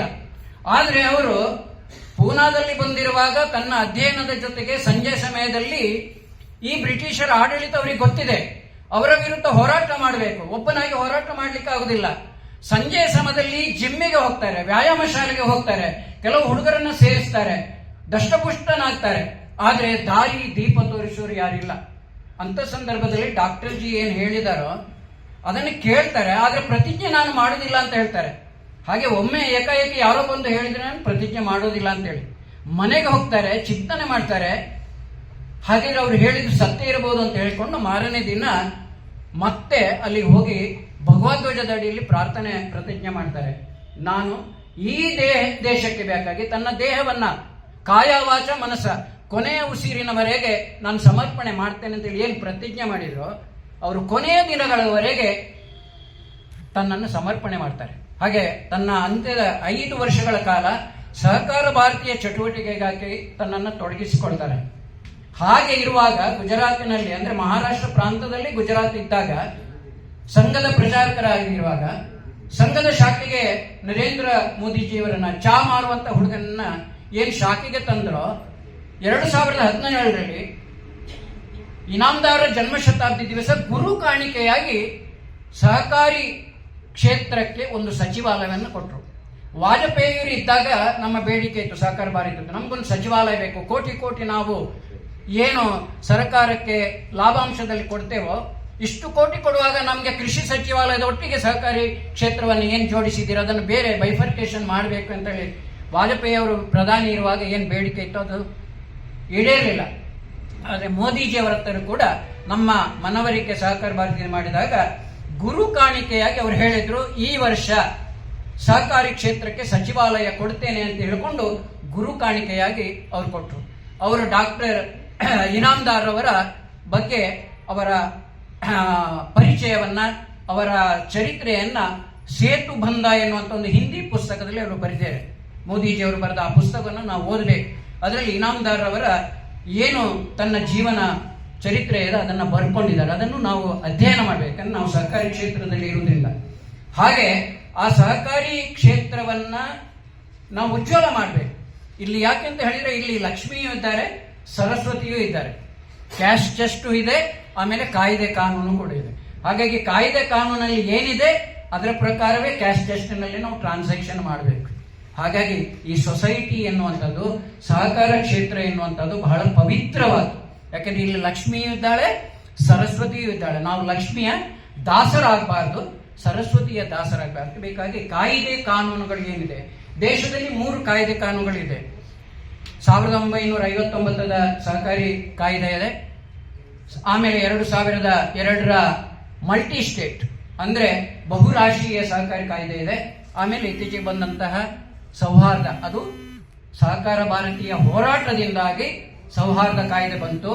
ಆದ್ರೆ ಅವರು ಪೂನಾದಲ್ಲಿ ಬಂದಿರುವಾಗ ತನ್ನ ಅಧ್ಯಯನದ ಜೊತೆಗೆ ಸಂಜೆ ಸಮಯದಲ್ಲಿ ಈ ಬ್ರಿಟಿಷರ ಆಡಳಿತ ಅವರಿಗೆ ಗೊತ್ತಿದೆ. ಅವರ ವಿರುದ್ಧ ಹೋರಾಟ ಮಾಡಬೇಕು. ಒಬ್ಬನಾಗಿ ಹೋರಾಟ ಮಾಡ್ಲಿಕ್ಕೆ ಆಗುದಿಲ್ಲ. ಸಂಜೆ ಸಮಯದಲ್ಲಿ ಜಿಮ್ಮಿಗೆ ಹೋಗ್ತಾರೆ, ವ್ಯಾಯಾಮ ಶಾಲೆಗೆ ಹೋಗ್ತಾರೆ, ಕೆಲವು ಹುಡುಗರನ್ನ ಸೇರಿಸ್ತಾರೆ, ದಷ್ಟಪುಷ್ಟನಾಗ್ತಾರೆ. ಆದ್ರೆ ದಾರಿ, ದೀಪ ತೋರಿಸೋರು ಯಾರಿಲ್ಲ. ಅಂತ ಸಂದರ್ಭದಲ್ಲಿ ಡಾಕ್ಟರ್ ಜಿ ಏನ್ ಹೇಳಿದಾರೋ, ಅದನ್ನು ಕೇಳ್ತಾರೆ. ಆದ್ರೆ ಪ್ರತಿಜ್ಞೆ ನಾನು ಮಾಡೋದಿಲ್ಲ ಅಂತ ಹೇಳ್ತಾರೆ. ಹಾಗೆ ಒಮ್ಮೆ ಏಕಾಏಕಿ ಯಾರೋ ಬಂದು ಹೇಳಿದ್ರೆ ನಾನು ಪ್ರತಿಜ್ಞೆ ಮಾಡೋದಿಲ್ಲ ಅಂತ ಹೇಳಿ. ಮನೆಗೆ ಹೋಗ್ತಾರೆ, ಚಿಂತನೆ ಮಾಡ್ತಾರೆ. ಹಾಗಿದ್ರೆ ಅವ್ರು ಹೇಳಿದ್ದು ಸತ್ಯ ಇರಬಹುದು ಅಂತ ಹೇಳ್ಕೊಂಡು ಮಾರನೇ ದಿನ ಮತ್ತೆ ಅಲ್ಲಿ ಹೋಗಿ ಭಗವದ್ವಜದ ಅಡಿಯಲ್ಲಿ ಪ್ರಾರ್ಥನೆ ಪ್ರತಿಜ್ಞೆ ಮಾಡ್ತಾರೆ. ನಾನು ಈ ದೇಹ ದೇಶಕ್ಕೆ ಬೇಕಾಗಿ ತನ್ನ ದೇಹವನ್ನ ಕಾಯ ವಾಚ ಮನಸ್ಸ ಕೊನೆಯ ಉಸಿರಿನವರೆಗೆ ನಾನು ಸಮರ್ಪಣೆ ಮಾಡ್ತೇನೆ ಅಂತೇಳಿ ಏನು ಪ್ರತಿಜ್ಞೆ ಮಾಡಿದ್ರು, ಅವರು ಕೊನೆಯ ದಿನಗಳವರೆಗೆ ತನ್ನನ್ನು ಸಮರ್ಪಣೆ ಮಾಡ್ತಾರೆ. ಹಾಗೆ ತನ್ನ ಅಂತ್ಯದ ಐದು ವರ್ಷಗಳ ಕಾಲ ಸಹಕಾರ ಭಾರತೀಯ ಚಟುವಟಿಕೆಗಾಗಿ ತನ್ನನ್ನು ತೊಡಗಿಸಿಕೊಳ್ತಾರೆ. ಹಾಗೆ ಇರುವಾಗ ಗುಜರಾತಿನಲ್ಲಿ, ಅಂದ್ರೆ ಮಹಾರಾಷ್ಟ್ರ ಪ್ರಾಂತದಲ್ಲಿ ಗುಜರಾತ್ ಇದ್ದಾಗ, ಸಂಘದ ಪ್ರಚಾರಕರಾಗಿರುವಾಗ, ಸಂಘದ ಶಾಖೆಗೆ ನರೇಂದ್ರ ಮೋದಿಜಿಯವರನ್ನ ಚಾ ಮಾರುವಂತ ಹುಡುಗನನ್ನ ಏನ್ ಶಾಖೆಗೆ ತಂದ್ರೋ, ಎರಡು ಸಾವಿರದ ಹದಿನೇಳರಲ್ಲಿ ಇನಾಮದಾರ ಜನ್ಮ ಶತಾಬ್ದಿ ದಿವಸ ಗುರು ಕಾಣಿಕೆಯಾಗಿ ಸಹಕಾರಿ ಕ್ಷೇತ್ರಕ್ಕೆ ಒಂದು ಸಚಿವಾಲಯವನ್ನು ಕೊಟ್ಟರು ವಾಜಪೇಯಿಯವರು ಇದ್ದಾಗ ನಮ್ಮ ಬೇಡಿಕೆ ಇತ್ತು, ಸಹಕಾರ ಭಾರತದ್ದು ನಮಗೊಂದು ಸಚಿವಾಲಯ ಬೇಕು. ಕೋಟಿ ಕೋಟಿ ನಾವು ಏನು ಸರ್ಕಾರಕ್ಕೆ ಲಾಭಾಂಶದಲ್ಲಿ ಕೊಡ್ತೇವೋ, ಇಷ್ಟು ಕೋಟಿ ಕೊಡುವಾಗ ನಮಗೆ ಕೃಷಿ ಸಚಿವಾಲಯದ ಒಟ್ಟಿಗೆ ಸಹಕಾರಿ ಕ್ಷೇತ್ರವನ್ನು ಏನು ಜೋಡಿಸಿದ್ದೀರ? ಅದನ್ನು ಬೇರೆ ಬೈಫರ್ಕೇಶನ್ ಮಾಡಬೇಕು ಅಂತ ಹೇಳಿ ವಾಜಪೇಯಿ ಅವರು ಪ್ರಧಾನಿ ಇರುವಾಗ ಏನು ಬೇಡಿಕೆ ಇತ್ತು? ಅದು ಈಡೇರಲಿಲ್ಲ. ಆದರೆ ಮೋದಿಜಿಯವರ ಹತ್ರ ಕೂಡ ನಮ್ಮ ಮನವರಿಕೆ ಸಹಕಾರ ಭಾರತಿ ಮಾಡಿದಾಗ ಗುರು ಕಾಣಿಕೆಯಾಗಿ ಅವರು ಹೇಳಿದ್ರು, ಈ ವರ್ಷ ಸಹಕಾರಿ ಕ್ಷೇತ್ರಕ್ಕೆ ಸಚಿವಾಲಯ ಕೊಡ್ತೇನೆ ಅಂತ ಹೇಳಿಕೊಂಡು ಗುರು ಕಾಣಿಕೆಯಾಗಿ ಅವರು ಕೊಟ್ಟರು. ಅವರು ಡಾಕ್ಟರ್ ಇನಾಮ್ದಾರ್ ಅವರ ಬಗ್ಗೆ ಅವರ ಪರಿಚಯವನ್ನ, ಅವರ ಚರಿತ್ರೆಯನ್ನ ಸೇತು ಬಂಧ ಎನ್ನುವಂತ ಒಂದು ಹಿಂದಿ ಪುಸ್ತಕದಲ್ಲಿ ಅವರು ಬರೆದಿದ್ದಾರೆ. ಮೋದಿಜಿಯವರು ಬರೆದ ಆ ಪುಸ್ತಕವನ್ನು ನಾವು ಓದಬೇಕು. ಅದರಲ್ಲಿ ಇನಾಮದಾರ್ ಅವರ ಏನು ತನ್ನ ಜೀವನ ಚರಿತ್ರೆ ಇದೆ, ಅದನ್ನು ಬರ್ಕೊಂಡಿದ್ದಾರೆ. ಅದನ್ನು ನಾವು ಅಧ್ಯಯನ ಮಾಡಬೇಕಂದ್ರೆ ನಾವು ಸಹಕಾರಿ ಕ್ಷೇತ್ರದಲ್ಲಿ ಇರುವುದಿಲ್ಲ ಹಾಗೆ ಆ ಸಹಕಾರಿ ಕ್ಷೇತ್ರವನ್ನ ನಾವು ಉಜ್ವಲ ಮಾಡಬೇಕು. ಇಲ್ಲಿ ಯಾಕೆಂತ ಹೇಳಿದ್ರೆ ಇಲ್ಲಿ ಲಕ್ಷ್ಮಿಯೂ ಇದ್ದಾರೆ. ಸರಸ್ವತಿಯೂ ಇದ್ದಾರೆ. ಕ್ಯಾಶ್ ಚೆಸ್ಟು ಇದೆ, ಆಮೇಲೆ ಕಾಯ್ದೆ ಕಾನೂನು ಕೂಡ ಇದೆ. ಹಾಗಾಗಿ ಕಾಯ್ದೆ ಕಾನೂನಲ್ಲಿ ಏನಿದೆ, ಅದರ ಪ್ರಕಾರವೇ ಕ್ಯಾಶ್ ಚೆಸ್ಟ್ನಲ್ಲಿ ನಾವು ಟ್ರಾನ್ಸಾಕ್ಷನ್ ಮಾಡಬೇಕು. ಹಾಗಾಗಿ ಈ ಸೊಸೈಟಿ ಎನ್ನುವಂಥದ್ದು, ಸಹಕಾರ ಕ್ಷೇತ್ರ ಎನ್ನುವಂಥದ್ದು ಬಹಳ ಪವಿತ್ರವಾದ ಯಾಕಂದ್ರೆ ಇಲ್ಲಿ ಲಕ್ಷ್ಮಿಯೂ ಇದ್ದಾಳೆ, ಸರಸ್ವತಿಯೂ ಇದ್ದಾಳೆ. ನಾವು ಲಕ್ಷ್ಮಿಯ ದಾಸರಾಗಬಾರ್ದು, ಸರಸ್ವತಿಯ ದಾಸರಾಗಬಾರ್ದು. ಬೇಕಾಗಿ ಕಾಯಿದೆ ಕಾನೂನುಗಳು ಏನಿದೆ, ದೇಶದಲ್ಲಿ ಮೂರು ಕಾಯ್ದೆ ಕಾನೂನುಗಳಿದೆ. ಸಾವಿರದ ಒಂಬೈನೂರ ಐವತ್ತೊಂಬತ್ತರ ಸಹಕಾರಿ ಕಾಯ್ದೆ ಇದೆ ಆಮೇಲೆ ಎರಡು ಸಾವಿರದ ಎರಡರ ಮಲ್ಟಿ ಸ್ಟೇಟ್ ಅಂದರೆ ಬಹುರಾಷ್ಟ್ರೀಯ ಸಹಕಾರಿ ಕಾಯ್ದೆ ಇದೆ ಆಮೇಲೆ ಇತ್ತೀಚೆಗೆ ಬಂದಂತಹ ಸೌಹಾರ್ದ, ಅದು ಸಹಕಾರ ಭಾರತೀಯ ಹೋರಾಟದಿಂದಾಗಿ ಸೌಹಾರ್ದ ಕಾಯ್ದೆ ಬಂತು.